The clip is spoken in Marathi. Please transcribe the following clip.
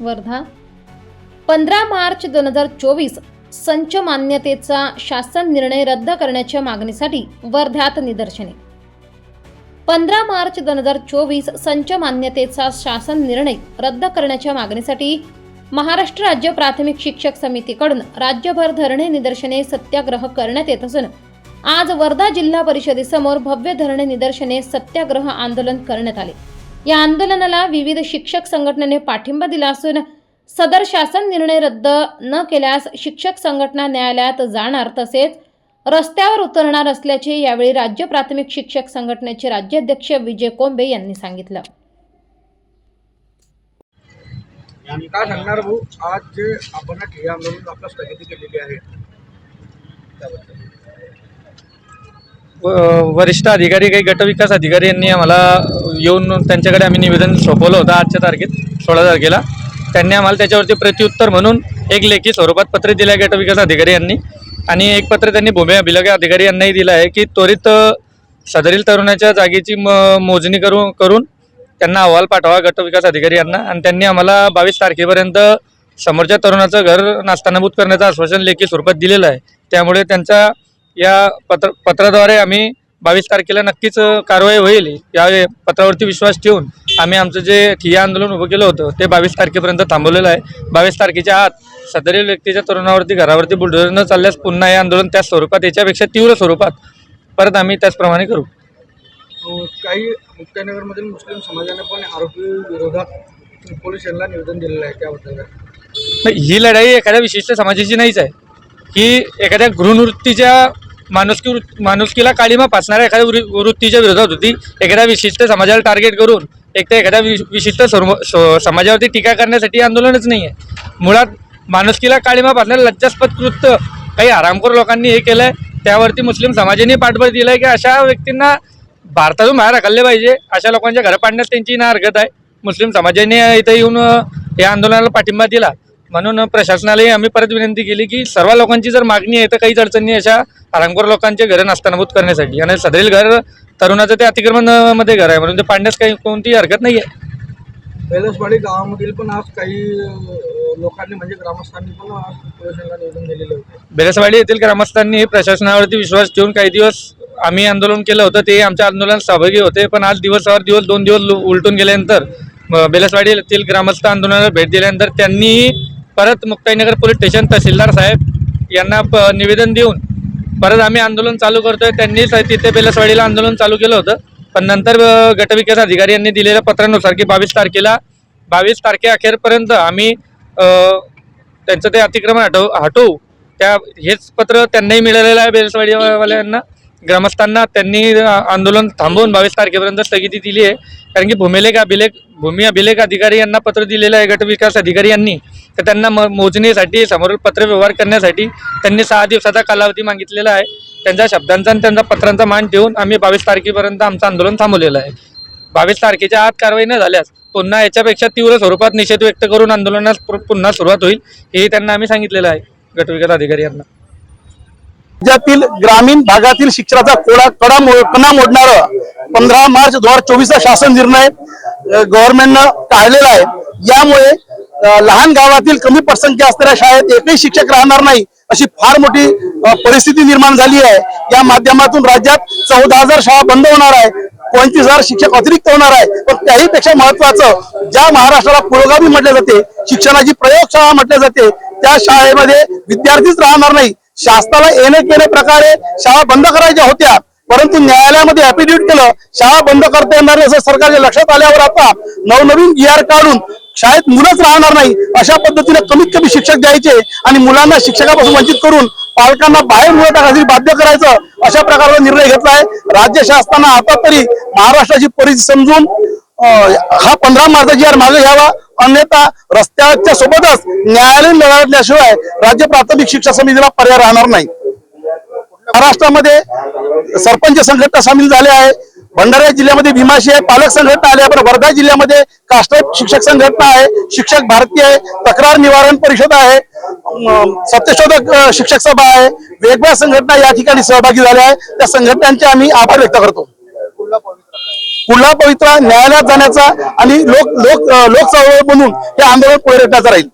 वर्धा. पंधरा मार्च दोन हजार चोवीस संच मान्यतेचा शासन निर्णय रद्द करण्याच्या मागणीसाठी वर्ध्यात निदर्शने. पंधरा मार्च दोन हजार चोवीस संच मान्यतेचा शासन निर्णय रद्द करण्याच्या मागणीसाठी महाराष्ट्र राज्य प्राथमिक शिक्षक समितीकडून राज्यभर धरणे निदर्शने सत्याग्रह करण्यात येत असून आज वर्धा जिल्हा परिषदेसमोर भव्य धरणे निदर्शने सत्याग्रह आंदोलन करण्यात आले. या आंदोलनाला विविध शिक्षक संघटनेने पाठिंबा दिला असून सदर शासन निर्णय रद्द न केल्यास शिक्षक संघटना न्यायालयात जाणार तसेच रस्त्यावर उतरणार असल्याचे यावेळी राज्य प्राथमिक शिक्षक संघटनेचे राज्याध्यक्ष विजय कोंबे यांनी सांगितलं. काय सांगणार भाऊ? आज जे आपण ठिय्या आंदोलन आपल्या स्थगिती केलेली आहे. वरिष्ठ अधिकारी काही गटविकास अधिकारी यांनी आम्हाला येऊन त्यांच्याकडे आम्ही निवेदन सोपवलं होतं आजच्या तारखेत सोळा तारखेला. त्यांनी आम्हाला त्याच्यावरती प्रत्युत्तर म्हणून एक लेखी स्वरूपात पत्र दिलं आहे गटविकास अधिकारी यांनी. आणि एक पत्र त्यांनी भूमी अभिलेख अधिकारी यांनाही दिलं आहे की त्वरित सदरील तरुणाच्या जागेची म मोजणी करू करून त्यांना अहवाल पाठवा गटविकास अधिकारी यांना. आणि त्यांनी आम्हाला बावीस तारखेपर्यंत समोरच्या तरुणाचं घर नास्तानाभूत करण्याचं आश्वासन लेखी स्वरूपात दिलेलं आहे. त्यामुळे त्यांच्या या पत्र पत्राद्वारे आम्ही बावीस तारखेला नक्कीच कारवाई होईल. या पत्रावरती विश्वास ठेवून आम्ही आमचं जे ठिय्या आंदोलन उभं केलं होतं ते बावीस तारखेपर्यंत थांबवलेलं आहे. बावीस तारखेच्या आत सदरील व्यक्तीच्या तरुणावरती घरावरती बुलडोझर न चालल्यास पुन्हा हे आंदोलन त्याच स्वरूपात याच्यापेक्षा तीव्र स्वरूपात परत आम्ही त्याचप्रमाणे करू. काही मुक्ताईनगरमधील मुस्लिम समाजाने पण आरोपी विरोधात पोलीस यांना निवेदन दिलेलं आहे त्याबद्दल ही लढाई एखाद्या विशिष्ट समाजाची नाहीच आहे. ही एखाद्या गृहवृत्तीच्या माणुसकी माणुसकीला काळीमा फासणाऱ्या एखाद्या वृ- वृत्तीच्या विरोधात होती. एखाद्या विशिष्ट समाजाला टार्गेट करून एक तर एखाद्या वि- विशिष्ट स- समाजावरती टीका करण्यासाठी आंदोलनच नाही आहे मुळात माणुसकीला काळीमा फासणारं लज्जास्पद कृत्य काही आरामखोर लोकांनी हे केलं आहे त्यावरती मुस्लिम समाजाने पाठबळ दिलं आहे की अशा व्यक्तींना भारतातून बाहेर हकलले पाहिजे. अशा लोकांच्या घरं पाडण्यात त्यांची ना हरकत आहे. मुस्लिम समाजाने इथं येऊन या आंदोलनाला पाठिंबा दिला. म्हणून प्रशासनालाही आम्ही परत विनंती केली की सर्व लोकांची जर मागणी आहे तर काहीच अडचणी अशा हरामखोर लोकांचे घरं नास्तानाबूत करण्यासाठी. आणि सदरील घर तरुणाचं ते अतिक्रमण अ, मध्ये घर आहे. म्हणून ते पाडण्यास काही कोणतीही हरकत नाही आहे बेलसवाडी गावामधील पण आज काही लोकांनी म्हणजे ग्रामस्थांनी पण आज पोलिसांना निवेदन दिलेले होते. बेलसवाडी येथील ग्रामस्थांनी प्रशासनावरती विश्वास ठेवून काही दिवस आम्ही आंदोलन केलं होतं ते आमच्या आंदोलनात सहभागी होते. पण आज दिवसावर दिवस दोन दिवस उलटून गेल्यानंतर बेलसवाडी येथील ग्रामस्थ आंदोलनाला भेट दिल्यानंतर त्यांनी परत मुक्ताईनगर पोलीस स्टेशन तहसीलदार साहेब यांना प निवेदन देऊन परत आम्ही आंदोलन चालू करतोय. त्यांनीच तिथे बेलसवाडीला आंदोलन चालू केलं होतं. पण नंतर गटविकास अधिकारी यांनी दिलेल्या पत्रानुसार की बावीस तारखेला बावीस तारखे अखेरपर्यंत आम्ही त्यांचं ते अतिक्रमण हटव हटवू. त्या हेच पत्र त्यांनाही मिळालेलं आहे बेलसवाडीवाल्यांना. ग्रामस्थांना त्यांनी आंदोलन थांबवून बावीस तारखेपर्यंत स्थगिती दिली आहे. कारण की भूमिलेख अभिलेख भूमी अभिलेख अधिकारी यांना पत्र दिलेलं आहे. गटविकास अधिकारी यांनी. तर त्यांना म मोजणीसाठी समोरील पत्र व्यवहार करण्यासाठी त्यांनी सहा दिवसाचा कालावधी मागितलेला आहे. त्यांच्या शब्दांचा आणि त्यांच्या पत्रांचा मान ठेवून आम्ही बावीस तारखेपर्यंत आमचं आंदोलन थांबवलेलं आहे. बावीस तारखेच्या आत कारवाई न झाल्यास पुन्हा याच्यापेक्षा तीव्र स्वरूपात निषेध व्यक्त करून आंदोलनास पुन्हा सुरुवात होईल हे त्यांना आम्ही सांगितलेलं आहे. गटविकास अधिकारी यांना. राज्यातील ग्रामीण भागातील शिक्षणाचा कोडा कडा कणा मोडणार पंधरा मार्च दोन हजार चोवीसचा शासन निर्णय गव्हर्नमेंटनं काढलेला आहे. यामुळे लहान गावातील कमी पटसंख्या असणाऱ्या शाळेत एकही शिक्षक राहणार नाही अशी फार मोठी परिस्थिती निर्माण झाली आहे. या माध्यमातून राज्यात चौदा हजार शाळा बंद होणार आहे पंचवीस हजार शिक्षक अतिरिक्त होणार आहे पण त्याही पेक्षा महत्वाचं ज्या महाराष्ट्राला पुरोगामी म्हटले जाते शिक्षणाची प्रयोगशाळा म्हटले जाते त्या शाळेमध्ये विद्यार्थीच राहणार नाही. शासनाला येणे केले प्रकारे शाळा बंद करायच्या होत्या. परंतु न्यायालयामध्ये ऍफिडेव्हिट केलं शाळा बंद करता येणार असं सरकारच्या लक्षात आल्यावर आता नवनवीन जी आर काढून शाळेत मुलंच राहणार नाही अशा पद्धतीने कमीत कमी शिक्षक द्यायचे आणि मुलांना शिक्षकापासून वंचित करून पालकांना बाहेर मुलं टाकायची बाध्य करायचं अशा प्रकारचा निर्णय घेतला आहे. राज्य शासनानं आता तरी महाराष्ट्राची परिस्थिती समजून हा पंधरा मार्चाची जी आर मागे घ्यावा. अन्यथा रस्त्याच्या सोबतच न्यायालयीन लढल्याशिवाय राज्य प्राथमिक शिक्षण समितीला पर्याय राहणार नाही. महाराष्ट्रामध्ये सरपंच संघटना सामील झाल्या आहे. भंडारा जिल्ह्यामध्ये भीमाशी आहे. पालक संघटना आली आहे. पण वर्धा जिल्ह्यामध्ये काष्ट शिक्षक संघटना आहे. शिक्षक भारती आहे. तक्रार निवारण परिषद आहे. सत्यशोधक शिक्षक सभा आहे. वेगवेगळ्या संघटना या ठिकाणी सहभागी झाल्या आहे त्या संघटनांचे आम्ही आभार व्यक्त करतो. पुढला पवित्रा न्यायालयात जाण्याचा आणि लोक लोक लोक चळवळ बनून हे आंदोलन पुढे राहील.